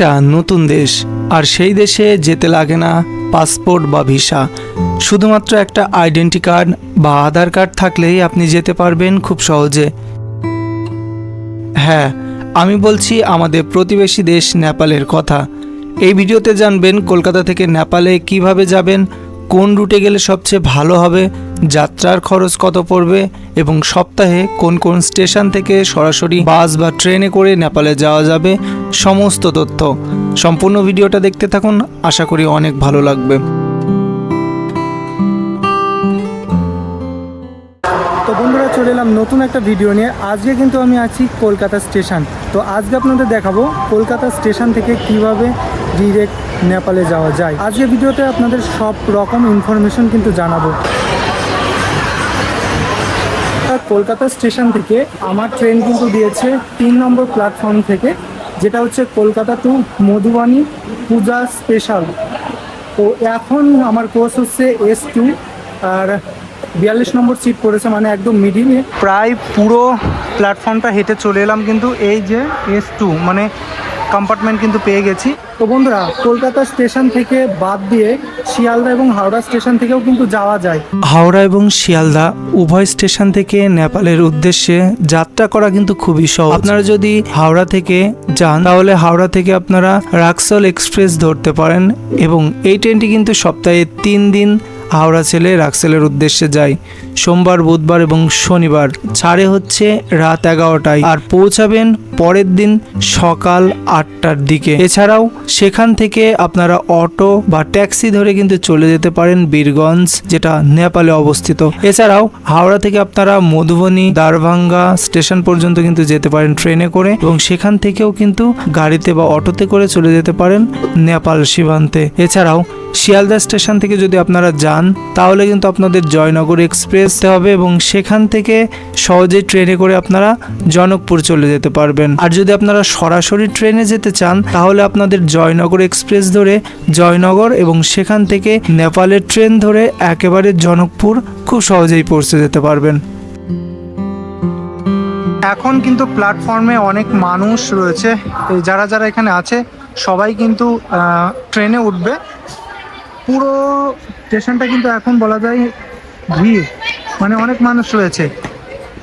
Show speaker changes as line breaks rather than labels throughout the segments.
একটা নতুন দেশ, আর সেই দেশে যেতে লাগে না পাসপোর্ট বা ভিসা। শুধুমাত্র একটা আইডেন্টি কার্ড বা আধার কার্ড থাকলেই আপনি যেতে পারবেন খুব সহজে। হ্যাঁ আমি বলছি আমাদের প্রতিবেশী দেশ নেপালের কথা। এই ভিডিওতে জানবেন কলকাতা থেকে নেপালে কীভাবে যাবেন, কোন রুটে গেলে সবচেয়ে ভালো হবে, যাত্রার খরচ কত পড়বে, এবং সপ্তাহে কোন কোন স্টেশন থেকে সরাসরি বাস বা ট্রেনে করে নেপালে যাওয়া যাবে সমস্ত তথ্য। সম্পূর্ণ ভিডিওটা দেখতে থাকুন, আশা করি অনেক ভালো লাগবে।
তো বন্ধুরা, চলে এলাম নতুন একটা ভিডিও নিয়ে। আজকে কিন্তু আমি আছি কলকাতা স্টেশন। তো আজকে আপনাদের দেখাবো কলকাতা স্টেশন থেকে কীভাবে ডিরেক্ট নেপালে যাওয়া যায়। আজকে ভিডিওতে আপনাদের সব রকম ইনফরমেশন কিন্তু জানাব। কলকাতা স্টেশন থেকে আমার ট্রেন কিন্তু দিয়েছে তিন নম্বর প্ল্যাটফর্ম থেকে যেটা হচ্ছে কলকাতা টু মধুবানী পূজা স্পেশাল তো এখন আমার কোর্স হচ্ছে এস টু আর বিয়াল্লিশ নম্বর সিট পড়েছে মানে একদম মিডিলে প্রায় পুরো প্ল্যাটফর্মটা হেঁটে চলে এলাম, কিন্তু এই যে এস টু মানে কম্পার্টমেন্ট কিন্তু পেয়ে গেছি। তো বন্ধুরা কলকাতা স্টেশন থেকে বাদ দিয়ে শিয়ালদা এবং হাওড়া স্টেশন থেকেও কিন্তু যাওয়া যায়।
হাওড়া এবং শিয়ালদা উভয় স্টেশন থেকে নেপালের উদ্দেশ্যে যাত্রা করা কিন্তু খুবই সহজ। আপনারা যদি হাওড়া থেকে যান তাহলে হাওড়া থেকে আপনারা রাক্সল এক্সপ্রেস ধরতে পারেন এবং এই ট্রেনটি কিন্তু সপ্তাহে তিন দিন হাওড়া ছেলে রাক্সেলের উদ্দেশ্যে যায় সোমবার, বুধবার এবং শনিবার। ছাড়ে হচ্ছে রাত এগারোটায় আর পৌঁছাবেন পরের দিন সকাল আটটার দিকে। এছাড়াও সেখান থেকে আপনারা অটো বা ট্যাক্সি ধরে কিন্তু চলে যেতে পারেন বীরগঞ্জ, যেটা নেপালে অবস্থিত। এছাড়াও হাওড়া থেকে আপনারা মধুবনী, দারভাঙ্গা স্টেশন পর্যন্ত কিন্তু যেতে পারেন ট্রেনে করে এবং সেখান থেকেও কিন্তু গাড়িতে বা অটোতে করে চলে যেতে পারেন নেপাল সীমান্তে। এছাড়াও শিয়ালদা স্টেশন থেকে যদি আপনারা যান তাহলে কিন্তু আপনাদের জয়নগর এক্সপ্রেস হবে এবং সেখান থেকে সহজেই ট্রেনে করে আপনারা জনকপুর চলে যেতে পারবেন। আর যদি আপনারা সরাসরি ট্রেনে যেতে চান, তাহলে আপনাদের জয়নগর এক্সপ্রেস ধরে জয়নগর এবং সেখান থেকে নেপালের ট্রেন ধরে একেবারে জনকপুর খুব সহজেই পৌঁছে যেতে পারবেন।
এখন কিন্তু প্ল্যাটফর্মে অনেক মানুষ রয়েছে যারা যারা এখানে আছে, সবাই কিন্তু ট্রেনে উঠবে। পুরো স্টেশনটা কিন্তু এখন বলা যায় ভিড়। মানে অনেক মানুষ রয়েছে।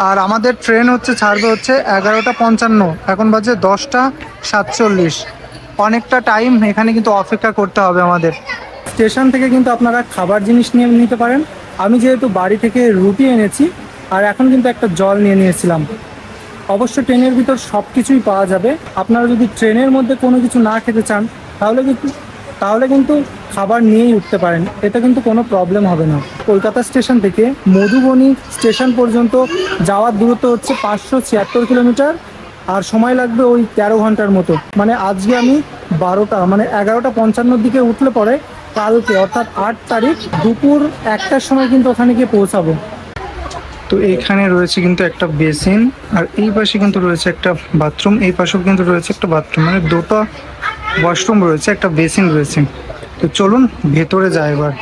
আর আমাদের ট্রেন হচ্ছে, ছাড়বে হচ্ছে এগারোটা পঞ্চান্ন। এখন বাজে দশটা সাতচল্লিশ। অনেকটা টাইম এখানে কিন্তু অপেক্ষা করতে হবে আমাদের। স্টেশন থেকে কিন্তু আপনারা খাবার জিনিস নিয়ে নিতে পারেন। আমি যেহেতু বাড়ি থেকে রুটি এনেছি, আর এখন কিন্তু একটা জল নিয়ে নিয়েছিলাম। অবশ্য ট্রেনের ভিতর সব কিছুই পাওয়া যাবে। আপনারা যদি ট্রেনের মধ্যে কোনো কিছু না খেতে চান, তাহলে কিন্তু তাহলে কিন্তু খাবার নিয়েই উঠতে পারেন। এটা কিন্তু কোনো প্রবলেম হবে না। কলকাতা স্টেশন থেকে মধুবনী স্টেশন পর্যন্ত যাওয়ার দূরত্ব হচ্ছে পাঁচশো ছিয়াত্তর কিলোমিটার আর সময় লাগবে ওই তেরো ঘণ্টার মতো। মানে আজকে আমি বারোটা মানে এগারোটা পঞ্চান্নর দিকে উঠলে পরে কালকে, অর্থাৎ আট তারিখ দুপুর একটার সময় কিন্তু ওখানে গিয়ে পৌঁছাবো। তো এখানে রয়েছে কিন্তু একটা বেসিন আর এই পাশে কিন্তু রয়েছে একটা বাথরুম, এই পাশেও কিন্তু রয়েছে একটা বাথরুম। মানে দুটো ওয়াশরুম রয়েছে, একটা বেসিন রয়েছে। তো চলুন, ভেতরে যাই এবার।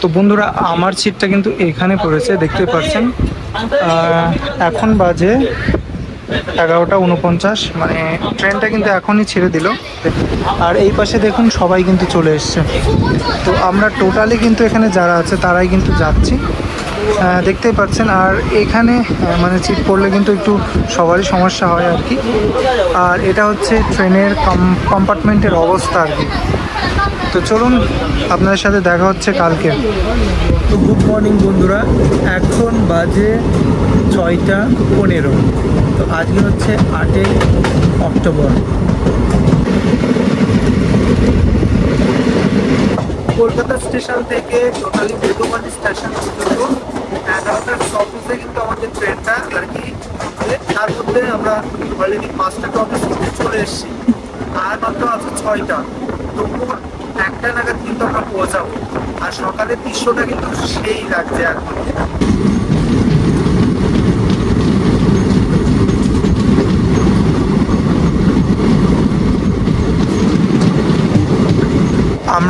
তো বন্ধুরা, আমার সিটটা কিন্তু এখানে পড়েছে, দেখতে পাচ্ছেন। এখন বাজে এগারোটা উনপঞ্চাশ মানে ট্রেনটা কিন্তু এখনই ছেড়ে দিল। আর এই পাশে দেখুন, সবাই কিন্তু চলে এসছে। তো আমরা টোটালি কিন্তু এখানে যারা আছে, তারাই কিন্তু যাচ্ছি। দেখতেই পাচ্ছেন। আর এখানে মানে সিট পড়লে কিন্তু একটু সবারই সমস্যা হয় আর কি। আর এটা হচ্ছে ট্রেনের কম্পার্টমেন্টের অবস্থা আর কি। তো চলুন, আপনাদের সাথে দেখা হচ্ছে কালকে। তো গুড মর্নিং বন্ধুরা, এখন বাজে ছয়টা পনেরো। তো আজকে হচ্ছে আটই অক্টোবর। কলকাতা স্টেশন থেকে টোটালি বেদুমানি স্টেশন পর্যন্ত আমাদের ট্রেনটা আর কি তার মধ্যে আমরা অলরেডি পাঁচটা অফিস চলে এসেছি। আর মাত্র আছে ছয়টা। দুপুর একটা নাগাদ কিন্তু আমরা পৌঁছাবো। আর সকালের দৃশ্যটা কিন্তু সেই লাগছে এখন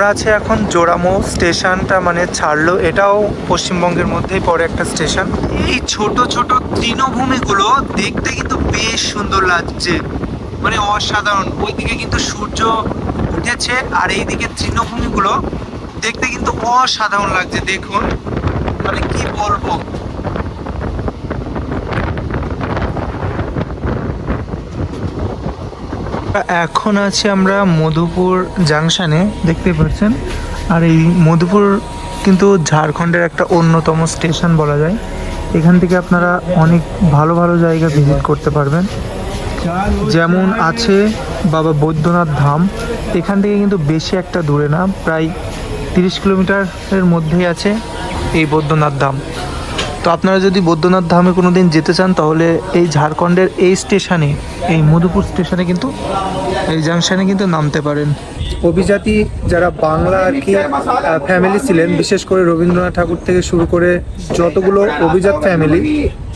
আমরা আছি এখন জোড়ামো স্টেশনটা মানে ছাড়লো। এটাও পশ্চিমবঙ্গের মধ্যেই পড়ে একটা স্টেশন। এই ছোট ছোট তৃণভূমিগুলো দেখতে কিন্তু বেশ সুন্দর লাগছে। মানে অসাধারণ। ওইদিকে কিন্তু সূর্য উঠেছে আর এই এইদিকে তৃণভূমিগুলো দেখতে কিন্তু অসাধারণ লাগছে। দেখুন মানে কি বলব? এখন আছি আমরা মধুপুর জাংশনে, দেখতে পাচ্ছেন? আর এই মধুপুর কিন্তু ঝাড়খণ্ডের একটা অন্যতম স্টেশন বলা যায়। এখান থেকে আপনারা অনেক ভালো ভালো জায়গা ভিজিট করতে পারবেন। যেমন আছে বাবা বৈদ্যনাথ ধাম। এখান থেকে কিন্তু বেশি একটা দূরে না, প্রায় তিরিশ কিলোমিটারের মধ্যেই আছে এই বৈদ্যনাথ ধাম। তো আপনারা যদি বৈদ্যনাথ ধামে কোনো দিন যেতে চান, তাহলে এই ঝাড়খণ্ডের এই স্টেশনে, এই মধুপুর স্টেশনে কিন্তু, এই জাংশনে কিন্তু নামতে পারেন। অভিজাতি যারা বাংলা আর কি ফ্যামিলি ছিলেন, বিশেষ করে রবীন্দ্রনাথ ঠাকুর থেকে শুরু করে যতগুলো অভিজাত ফ্যামিলি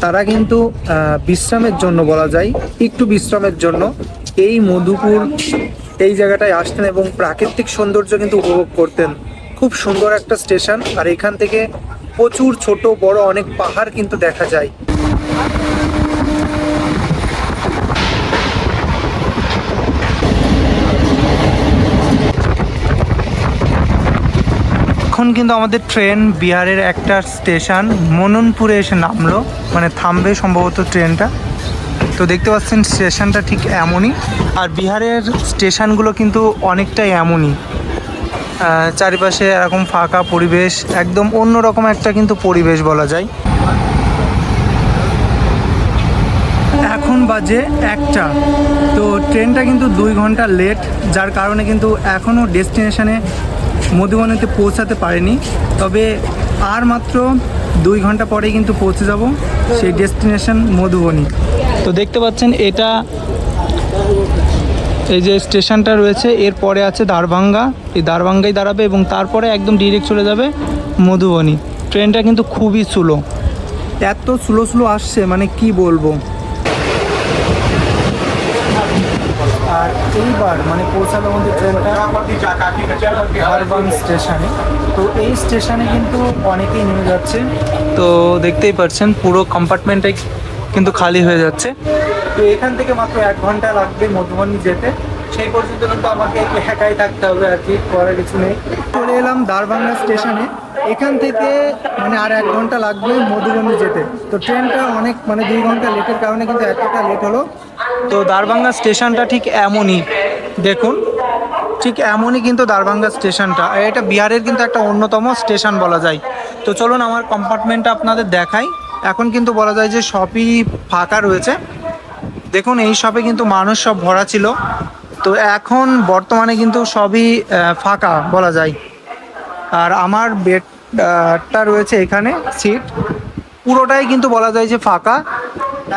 তারা কিন্তু বিশ্রামের জন্য বলা যায়, একটু বিশ্রামের জন্য এই মধুপুর, এই জায়গাটায় আসতেন এবং প্রাকৃতিক সৌন্দর্য কিন্তু উপভোগ করতেন। খুব সুন্দর একটা স্টেশন, আর এখান থেকে প্রচুর ছোট, বড়, অনেক পাহাড় কিন্তু দেখা যায়। এখন কিন্তু আমাদের ট্রেন বিহারের একটা স্টেশন, মননপুরে এসে নামলো। মানে থামবে সম্ভবত ট্রেনটা। তো দেখতে পাচ্ছেন, স্টেশনটা ঠিক এমনই। আর বিহারের স্টেশনগুলো কিন্তু অনেকটাই এমনই। চারিপাশে এরকম ফাঁকা পরিবেশ, একদম অন্যরকম একটা কিন্তু পরিবেশ বলা যায়। এখন বাজে একটা, তো ট্রেনটা কিন্তু দুই ঘণ্টা লেট যার কারণে কিন্তু এখনও ডেস্টিনেশনে মধুবনীতে পৌঁছাতে পারেনি। তবে আর মাত্র দুই ঘণ্টা পরেই কিন্তু পৌঁছে যাব, সেই ডেস্টিনেশন মধুবনী। তো দেখতে পাচ্ছেন, এটা এই যে স্টেশনটা রয়েছে এর পরে আছে দারভাঙ্গা। এই দারভাঙ্গাই দাঁড়াবে এবং তারপরে একদম ডিরেক্ট চলে যাবে মধুবনী। ট্রেনটা কিন্তু খুবই স্লো এত স্লো স্লো আসছে মানে কি বলব? আর এইবার মানে পৌঁছালো আমাদের ট্রেনটা আরবান স্টেশনে। তো এই স্টেশনে কিন্তু অনেকেই নেমে যাচ্ছে। তো দেখতেই পাচ্ছেন পুরো কম্পার্টমেন্টটাই কিন্তু খালি হয়ে যাচ্ছে। তো এখান থেকে মাত্র এক ঘণ্টা লাগবে মধুবনী যেতে। সেই পর্যন্ত কিন্তু আমাকে একাই থাকতে হবে আর কি করার কিছু নেই। চলে এলাম দারভাঙ্গা স্টেশনে। এখান থেকে মানে আর এক ঘণ্টা লাগবে মধুবনী যেতে। তো ট্রেনটা অনেক মানে দুই ঘণ্টা লেটের কারণে কিন্তু এতটা লেট হলো। তো দারভাঙ্গা স্টেশনটা ঠিক এমনই দেখুন। ঠিক এমনই কিন্তু দারভাঙ্গা স্টেশনটা। আর এটা বিহারের কিন্তু একটা অন্যতম স্টেশন বলা যায়। তো চলুন আমার কম্পার্টমেন্টটা আপনাদের দেখাই। এখন কিন্তু বলা যায় যে সবই ফাঁকা রয়েছে। দেখুন, এই শপে কিন্তু মানুষ সব ভরা ছিল। তো এখন বর্তমানে কিন্তু সবই ফাঁকা বলা যায়। আর আমার বেডটা রয়েছে এখানে সিট পুরোটাই কিন্তু বলা যায় যে ফাঁকা।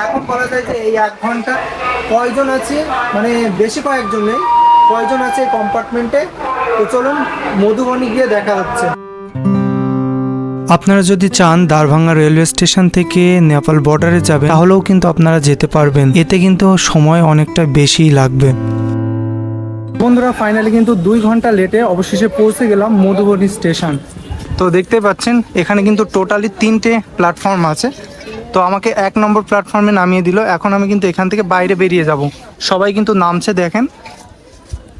এখন বলা যায় যে এই এক ঘণ্টা। কয়জন আছে? মানে বেশি কয়েকজন নেই। কয়জন আছে কম্পার্টমেন্টে তো চলুন, মধুবনী গিয়ে দেখা হচ্ছে আপনারা যদি চান দারভাঙ্গা রেলওয়ে স্টেশন থেকে নেপাল বর্ডারে যাবেন, তাহলেও কিন্তু আপনারা যেতে পারবেন। এতে কিন্তু সময় অনেকটা বেশি লাগবে। বন্ধুরা ফাইনালি কিন্তু দুই ঘণ্টা লেটে অবশেষে পৌঁছে গেলাম মধুবনী স্টেশন। তো দেখতে পাচ্ছেন, এখানে কিন্তু টোটালি তিনটে প্ল্যাটফর্ম আছে। তো আমাকে এক নম্বর প্ল্যাটফর্মে নামিয়ে দিল। এখন আমি কিন্তু এখান থেকে বাইরে বেরিয়ে যাব। সবাই কিন্তু নামছে, দেখেন।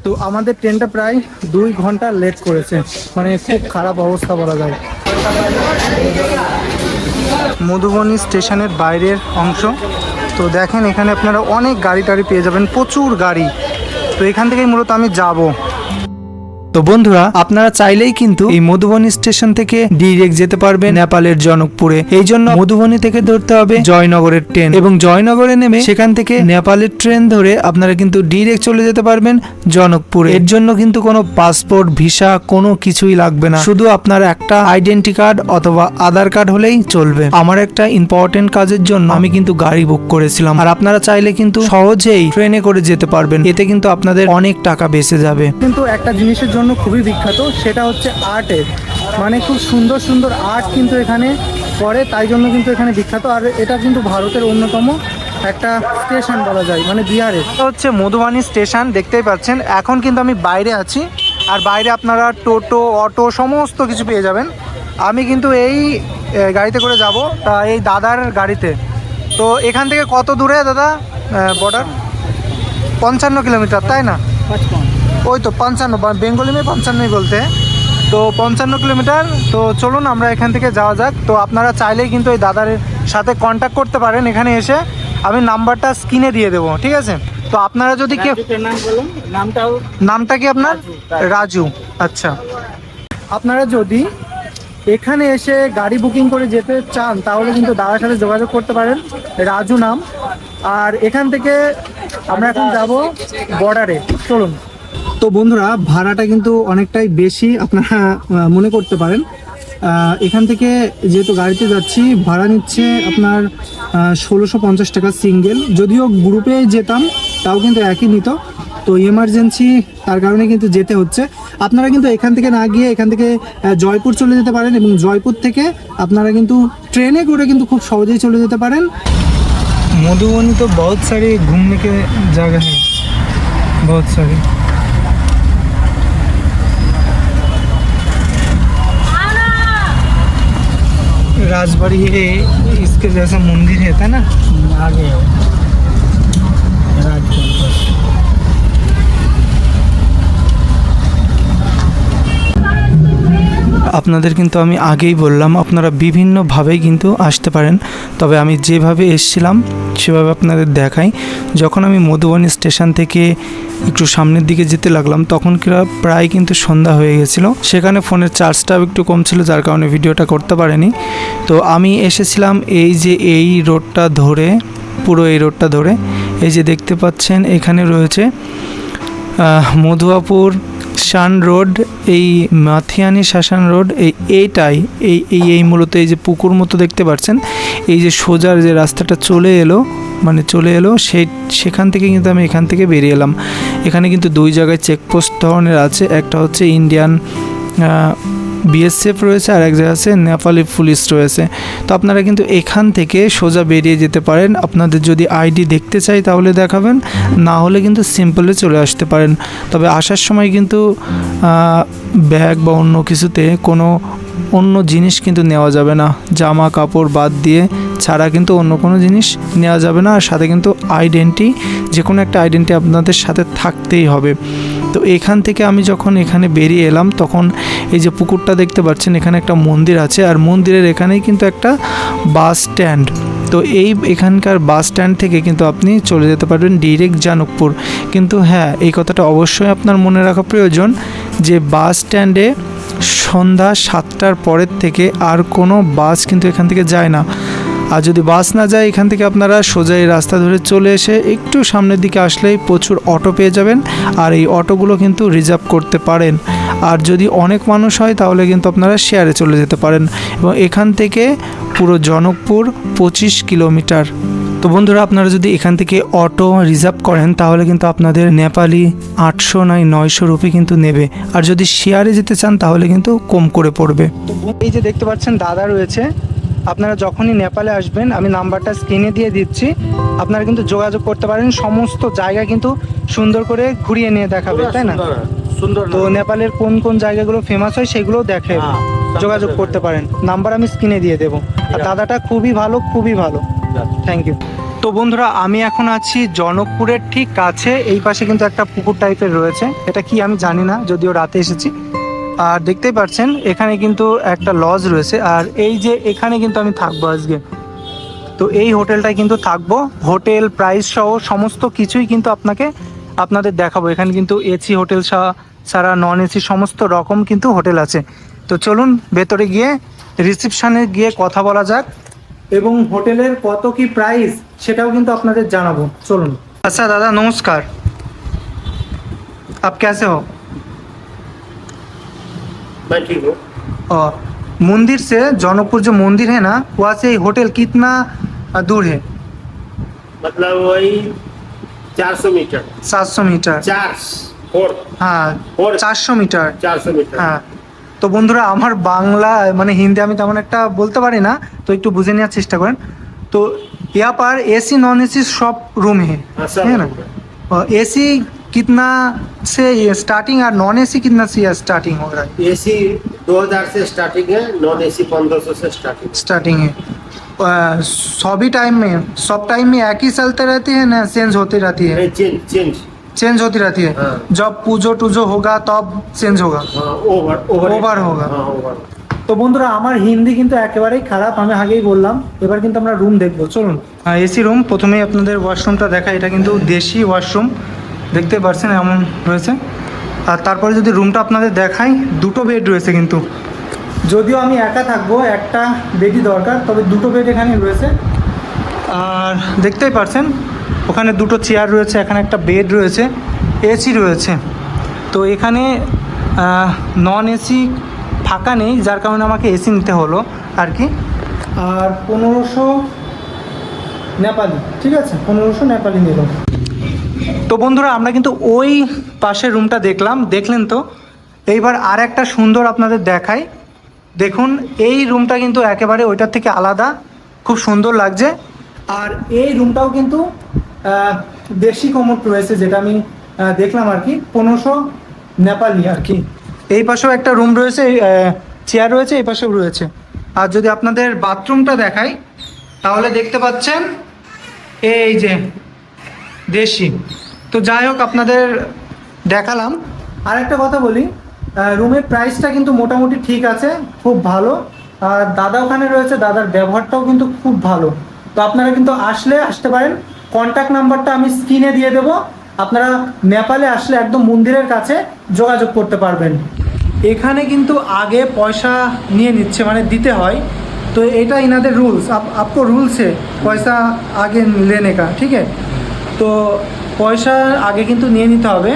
তো আমাদের ট্রেনটা প্রায় দুই ঘণ্টা লেট করেছে। মানে খুব খারাপ অবস্থা বলা যায়। মধুবনী স্টেশনের বাইরের অংশ। তো দেখেন এখানে আপনারা অনেক গাড়ি টাড়ি পেয়ে যাবেন, প্রচুর গাড়ি। তো এখান থেকেই মূলত আমি যাব। তো বন্ধুরা, আপনারা চাইলেই কিন্তু এই মধুবনী স্টেশন থেকে ডিরেক্ট যেতে পারবেন নেপালের জনকপুরে। এই জন্য মধুবনী থেকে ধরতে হবে জয়নগরের ট্রেন। এবং জয়নগরে নেমে সেখান থেকে নেপালের ট্রেন ধরে আপনারা কিন্তু ডিরেক্ট চলে যেতে পারবেন জনকপুরে। এর জন্য কিন্তু কোনো পাসপোর্ট, ভিসা, কোনো কিছুই লাগবে না। শুধু আপনার একটা আইডেন্টি কার্ড অথবা আধার কার্ড হলেই চলবে। আমার একটা ইম্পর্টেন্ট কাজের জন্য আমি কিন্তু গাড়ি বুক করেছিলাম। আর আপনারা চাইলে কিন্তু সহজেই ট্রেনে করে যেতে পারবেন। এতে কিন্তু আপনাদের অনেক টাকা বেঁচে যাবে। কিন্তু একটা জিনিসের জন্য খুবই বিখ্যাত সেটা হচ্ছে আর্টের। মানে খুব সুন্দর সুন্দর আর্ট কিন্তু এখানে করে তাই জন্য কিন্তু এখানে বিখ্যাত। আর এটা কিন্তু ভারতের অন্যতম একটা স্টেশন বলা যায় মানে বিহারের। হচ্ছে মধুবানী স্টেশন দেখতেই পাচ্ছেন। এখন কিন্তু আমি বাইরে আছি আর বাইরে আপনারা টোটো অটো সমস্ত কিছু পেয়ে যাবেন। আমি কিন্তু এই গাড়িতে করে যাব তা এই দাদার গাড়িতে। তো এখান থেকে কত দূরে দাদা? বর্ডার পঞ্চান্ন কিলোমিটার তাই না? ওই তো পঞ্চান্ন বেঙ্গলি মেয়ে পঞ্চান্নই বলতে। তো পঞ্চান্ন কিলোমিটার তো চলুন আমরা এখান থেকে যাওয়া যাক। তো আপনারা চাইলেই কিন্তু এই দাদার সাথে কন্ট্যাক্ট করতে পারেন এখানে এসে। আমি নাম্বারটা স্ক্রিনে দিয়ে দেবো ঠিক আছে? তো আপনারা যদি
নামটাও
নামটা কি আপনার? রাজু আচ্ছা। আপনারা যদি এখানে এসে গাড়ি বুকিং করে যেতে চান তাহলে কিন্তু দাদার সাথে যোগাযোগ করতে পারেন। রাজু নাম। আর এখান থেকে আমরা এখন যাব বর্ডারে চলুন। তো বন্ধুরা, ভাড়াটা কিন্তু অনেকটাই বেশি আপনারা মনে করতে পারেন। এখান থেকে যেহেতু গাড়িতে যাচ্ছি, ভাড়া নিচ্ছে আপনার ষোলোশো পঞ্চাশ টাকা সিঙ্গেল। যদিও গ্রুপে যেতাম, তাও কিন্তু একই নিত। তো ইমার্জেন্সি তার কারণে কিন্তু যেতে হচ্ছে। আপনারা কিন্তু এখান থেকে না গিয়ে এখান থেকে জয়পুর চলে যেতে পারেন এবং জয়পুর থেকে আপনারা কিন্তু ট্রেনে করে কিন্তু খুব সহজেই চলে যেতে পারেন। মধুবনী তো বহুত সারি ঘুমনেকে জায়গা হ্যাঁ বহুত সারি राजबाड़ी है इसके जैसा मंदिर है था ना
आगे है राजकोट
আপনাদের কিন্তু আমি আগেই বললাম আপনারা বিভিন্নভাবেই কিন্তু আসতে পারেন তবে আমি যেভাবে এসছিলাম সেভাবে আপনাদের দেখাই। যখন আমি মধুবনী স্টেশন থেকে একটু সামনের দিকে যেতে লাগলাম, তখন প্রায় কিন্তু সন্ধ্যা হয়ে গেছিল। সেখানে ফোনের চার্জটাও একটু কম ছিল, যার কারণে ভিডিওটা করতে পারেনি। তো আমি এসেছিলাম এই যে এই রোডটা ধরে, পুরো এই রোডটা ধরে, এই যে দেখতে পাচ্ছেন এখানে রয়েছে মধুয়াপুর শান রোড এই মাথিয়ানি শাসান রোড, এই এইটাই, এই এই এই মূলত এই যে পুকুর মতো দেখতে পাচ্ছেন, এই যে সোজার যে রাস্তাটা চলে এলো মানে চলে এলো, সেই, সেখান থেকে কিন্তু আমি এখান থেকে বেরিয়ে এলাম। এখানে কিন্তু দুই জায়গায় চেকপোস্ট ধরনের আছে, একটা হচ্ছে ইন্ডিয়ান বিএসএফ রয়েছে আর এক জায়গায় আছে, নেপালি পুলিশ রয়েছে। তো আপনারা কিন্তু এখান থেকে সোজা বেরিয়ে যেতে পারেন। আপনাদের যদি আইডি দেখতে চাই তাহলে দেখাবেন, না হলে কিন্তু সিম্পলে চলে আসতে পারেন। তবে আসার সময় কিন্তু ব্যাগ বা অন্য কিছুতে কোনো অন্য জিনিস কিন্তু নেওয়া যাবে না। জামা, কাপড় বাদ দিয়ে ছাড়া কিন্তু অন্য কোনো জিনিস নেওয়া যাবে না। আর সাথে কিন্তু আইডেন্টি যে কোনো একটা আইডেন্টি আপনাদের সাথে থাকতেই হবে। তো এখান থেকে আমি যখন এখানে বেরিয়ে এলাম, তখন এই যে পুকুরটা দেখতে পাচ্ছেন, এখানে একটা মন্দির আছে। আর মন্দিরের এখানেই কিন্তু একটা বাস স্ট্যান্ড। তো এই এখানকার বাস স্ট্যান্ড থেকে কিন্তু আপনি চলে যেতে পারবেন ডিরেক্ট জানকপুর। কিন্তু হ্যাঁ এই কথাটা অবশ্যই আপনার মনে রাখা প্রয়োজন যে বাস স্ট্যান্ডে সন্ধ্যা সাতটার পরের থেকে আর কোনো বাস কিন্তু এখান থেকে যায় না। আর যদি বাস না যায়, এখান থেকে আপনারা সোজা এই রাস্তা ধরে চলে এসে একটু সামনের দিকে আসলেই প্রচুর অটো পেয়ে যাবেন আর এই অটোগুলো কিন্তু রিজার্ভ করতে পারেন। আর যদি অনেক মানুষ হয়, তাহলে কিন্তু আপনারা শেয়ারে চলে যেতে পারেন এবং এখান থেকে পুরো জনকপুর পঁচিশ কিলোমিটার। তো বন্ধুরা, আপনারা যদি এখান থেকে অটো রিজার্ভ করেন, তাহলে কিন্তু আপনাদের নেপালি আটশো নয়, নয়শো রুপি কিন্তু নেবে। আর যদি শেয়ারে যেতে চান, তাহলে কিন্তু কম করে পড়বে। এই যে দেখতে পাচ্ছেন, দাদা রয়েছে। আপনারা যখনই নেপালে আসবেন আমি নাম্বারটা স্ক্রিনে দিয়ে দিচ্ছি। আপনারা কিন্তু যোগাযোগ করতে পারেন সমস্ত জায়গা কিন্তু সুন্দর করে ঘুরিয়ে নিয়ে দেখাবে তাই না?
সুন্দর
তো নেপালের কোন কোন জায়গাগুলো ফেমাস হয় সেগুলো দেখে
হ্যাঁ,
যোগাযোগ করতে পারেন। নাম্বার আমি স্ক্রিনে দিয়ে দেবো। আর দাদাটা খুবই ভালো খুবই ভালো। থ্যাংক ইউ তো বন্ধুরা আমি এখন আছি জনকপুরের ঠিক কাছে এই পাশে কিন্তু একটা পুকুর টাইপের রয়েছে। এটা কি আমি জানি না যদিও রাতে এসেছি। আর দেখতেই পাচ্ছেন, এখানে কিন্তু একটা লজ রয়েছে। আর এই যে এখানে কিন্তু আমি থাকব আজকে। তো এই হোটেলটায় কিন্তু থাকব। হোটেল প্রাইস সহ সমস্ত কিছুই কিন্তু আপনাকে আপনাদের দেখাবো। এখানে কিন্তু এসি হোটেল ছাড়া নন এসি সমস্ত রকম কিন্তু হোটেল আছে। তো চলুন ভেতরে গিয়ে রিসেপশানে গিয়ে কথা বলা যাক। এবং হোটেলের কত কি প্রাইস সেটাও কিন্তু আপনাদের জানাব। চলুন। আচ্ছা দাদা নমস্কার।
আপ ক্যাসে হোক
और मंदिर से जौनकपुर जो मंदिर है ना वहाँ से होटल कितना अ, दूर है
मतलब वही चार सौ मीटर
सात सौ मीटर
चार फोर
হ্যাঁ
Four.
চারশো মিটার
चार सौ मीटर
হ্যাঁ তো বন্ধুরা আমার বাংলা মানে হিন্দি আমি তেমন একটা বলতে পারি না তো একটু বুঝে নেওয়ার চেষ্টা করেন তো यहाँ पर एसी नॉन एसी सब रूम है
हाँ, सब
है ना
रूम है।
और एसी कितना से ये स्टार्टिंग और नॉन एसी कितना से स्टार्टिंग हो रहा है
एसी 2000 से स्टार्टिंग है नॉन एसी 1500 से स्टार्टिंग
स्टार्टिंग है अ, सभी टाइम में सब टाइम में एक ही चलते रहती है ना चेंज होती रहती है
है चेंज चेंज
चेंज होती रहती है
हाँ।
जब पूजो टूजो होगा तब चेंज होगा
हाँ ओवर ओवर
Over होगा।
हाँ ओवर
তো বন্ধুরা আমার হিন্দি কিন্তু একেবারেই খারাপ আমি আগেই বললাম এবার কিন্তু আমরা রুম দেখবো চলুন এসি রুম প্রথমেই আপনাদের ওয়াশরুমটা দেখা এটা কিন্তু দেশি ওয়াশরুম দেখতে পারছেন এমন রয়েছে। আর তারপরে যদি রুমটা আপনাদের দেখাই, দুটো বেড রয়েছে কিন্তু। যদিও আমি একা থাকব, একটা বেডই দরকার, তবে দুটো বেড এখানে রয়েছে। আর দেখতেই পারছেন, ওখানে দুটো চেয়ার রয়েছে, এখানে একটা বেড রয়েছে এসি রয়েছে। তো এখানে নন এসি ফাঁকা নেই, যার কারণে আমাকে এসি নিতে হলো আর কি। আর পনেরোশো নেপালি, ঠিক আছে? পনেরোশো নেপালি নিল তো বন্ধুরা, আমরা কিন্তু ওই পাশের রুমটা দেখলাম। দেখলেন তো? এইবার আর একটা সুন্দর আপনাদের দেখাই। দেখুন, এই রুমটা কিন্তু একেবারে ওইটার থেকে আলাদা। খুব সুন্দর লাগছে। আর এই রুমটাও কিন্তু দেশি কমোড রয়েছে, যেটা আমি দেখলাম আর কি, পনেরোশো নেপালি আর কি। এই পাশেও একটা রুম রয়েছে চেয়ার রয়েছে, এই পাশেও রয়েছে। আর যদি আপনাদের বাথরুমটা দেখাই, তাহলে দেখতে পাচ্ছেন, এই যে, দেশি। তো যাই হোক আপনাদের দেখালাম আর একটা কথা বলি রুমের প্রাইসটা কিন্তু মোটামুটি ঠিক আছে খুব ভালো আর দাদা ওখানে রয়েছে দাদার ব্যবহারটাও কিন্তু খুব ভালো তো আপনারা কিন্তু আসলে আসতে পারেন কন্ট্যাক্ট নাম্বারটা আমি স্ক্রিনে দিয়ে দেবো আপনারা নেপালে আসলে একদম মন্দিরের কাছে যোগাযোগ করতে পারবেন এখানে কিন্তু আগে পয়সা নিয়ে নিচ্ছে মানে দিতে হয় তো এটা ইনাদের রুলস আপ আপকো রুলস है পয়সা আগে लेने का ঠিক है তো পয়সা আগে কিন্তু নিয়ে নিতে হবে।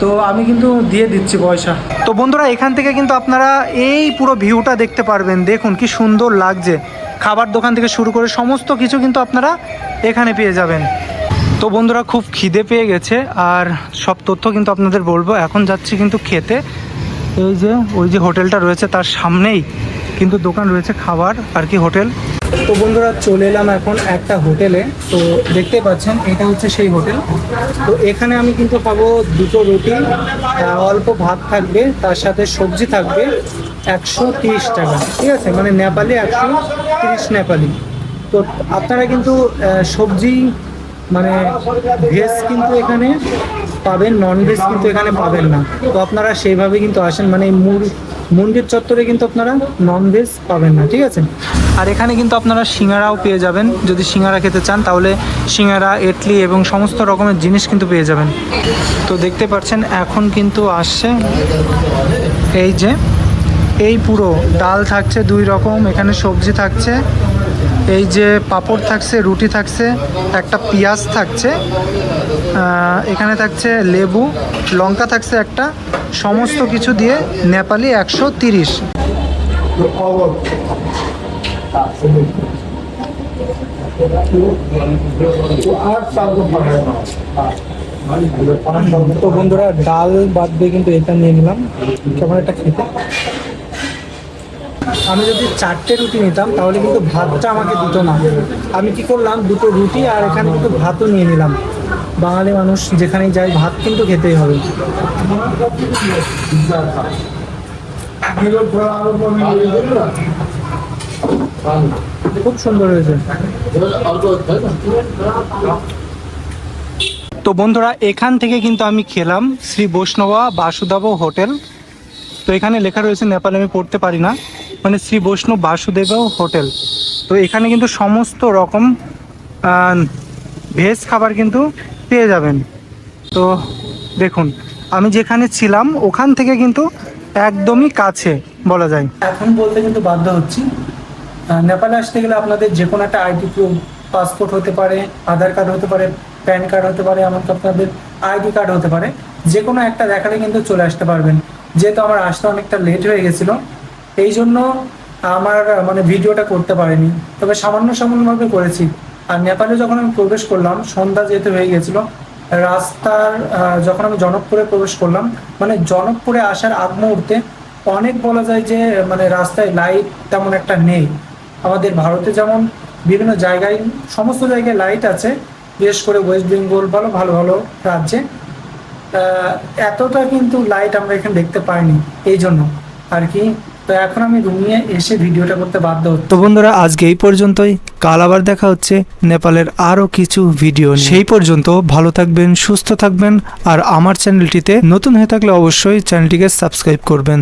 তো আমি কিন্তু দিয়ে দিচ্ছি পয়সা। তো বন্ধুরা, এখান থেকে কিন্তু আপনারা এই পুরো ভিউটা দেখতে পারবেন। দেখুন কি সুন্দর লাগছে। খাবার দোকান থেকে শুরু করে সমস্ত কিছু কিন্তু আপনারা এখানে পেয়ে যাবেন। তো বন্ধুরা, খুব খিদে পেয়ে গেছে। আর সব তথ্য কিন্তু আপনাদের বলব। এখন যাচ্ছি কিন্তু খেতে। এই যে, ওই যে হোটেলটা রয়েছে, তার সামনেই কিন্তু দোকান রয়েছে খাবার আর কি হোটেল। তো বন্ধুরা চলে এলাম এখন একটা হোটেলে। তো দেখতে পাচ্ছেন, এটা হচ্ছে সেই হোটেল। তো এখানে আমি কিন্তু পাবো দুটো রুটি অল্প ভাত থাকবে, তার সাথে সবজি থাকবে একশো তিরিশ টাকা। ঠিক আছে? মানে নেপালি একশো তিরিশ নেপালি। তো আপনারা কিন্তু সবজি মানে ভেজ কিন্তু এখানে পাবেন নন ভেজ কিন্তু এখানে পাবেন না। তো আপনারা সেইভাবে কিন্তু আসেন মানে মূল মন্দির চত্বরে কিন্তু আপনারা নন ভেজ পাবেন না, ঠিক আছে? আর এখানে কিন্তু আপনারা সিঙ্গারাও পেয়ে যাবেন। যদি সিঙ্গারা খেতে চান, তাহলে সিঙ্গারা, ইডলি এবং সমস্ত রকমের জিনিস কিন্তু পেয়ে যাবেন। তো দেখতে পাচ্ছেন, এখন কিন্তু আসছে এই যে, এই পুরো ডাল থাকছে দুই রকম, এখানে সবজি থাকছে, এই যে পাঁপড় থাকছে, রুটি থাকছে, একটা পেঁয়াজ থাকছে এখানে থাকছে লেবু, লঙ্কা থাকছে একটা সমস্ত কিছু দিয়ে নেপালি একশো তিরিশ। তো বন্ধুরা, ডাল বাদ দিয়ে কিন্তু এটা নিয়ে নিলাম। কেমন একটা খেতে? আমি যদি চারটে রুটি নিতাম, তাহলে কিন্তু ভাতটা আমাকে দিত না। আমি কি করলাম, দুটো রুটি আর এখানে কিন্তু ভাতও নিয়ে নিলাম। বাঙালি মানুষ যেখানেই যায়, ভাত কিন্তু খেতেই হবে। খুব সুন্দর হয়েছে। তো বন্ধুরা, এখান থেকে কিন্তু আমি খেলাম শ্রী বৈষ্ণবা বাসুদেব হোটেল। তো এখানে লেখা রয়েছে, নেপালে আমি পড়তে পারি না মানে শ্রী বৈষ্ণব বাসুদেব হোটেল। তো এখানে কিন্তু সমস্ত রকম ভেজ খাবার কিন্তু পেয়ে যাবেন। তো দেখুন, আমি যেখানে ছিলাম, ওখান থেকে কিন্তু একদমই কাছে বলা যায়। এখন বলতে কিন্তু বাধ্য হচ্ছি। নেপালে আসতে গেলে আপনাদের যে কোনো একটা আইডি প্রুফ, পাসপোর্ট হতে পারে, আধার কার্ড হতে পারে, প্যান কার্ড হতে পারে, এমনকি আপনাদের আইডি কার্ড হতে পারে। যে কোনো একটা দেখালে কিন্তু চলে আসতে পারবেন। যেহেতু আমার আসতে অনেকটা লেট হয়ে গেছিল, এই জন্য আমার মানে ভিডিওটা করতে পারিনি। তবে সামান্য সামান্যভাবে করেছি। আর নেপালে যখন আমি প্রবেশ করলাম, সন্ধ্যা যেতে হয়ে গেছিল, রাস্তার যখন আমি জনকপুরে প্রবেশ করলাম মানে জনকপুরে আসার আগ মুহূর্তে অনেক বলা যায় যে মানে রাস্তায় লাইট তেমন একটা নেই। আমাদের ভারতে যেমন বিভিন্ন জায়গায়, সমস্ত জায়গায় লাইট আছে, বিশেষ করে ওয়েস্ট বেঙ্গল ভালো ভালো ভালো রাজ্যে। এতটা কিন্তু লাইট আমরা এখানে দেখতে পাইনি, এই জন্য। আর কি তো এখন আমি রুমিয়ে এসে ভিডিওটা করতে বাধ্য
তো বন্ধুরা, আজকে এই পর্যন্তই। কাল আবার দেখা হচ্ছে নেপালের আরও কিছু ভিডিও সেই পর্যন্ত ভালো থাকবেন, সুস্থ থাকবেন, আর আমার চ্যানেলটিতে নতুন হয়ে থাকলে অবশ্যই চ্যানেলটিকে সাবস্ক্রাইব করবেন।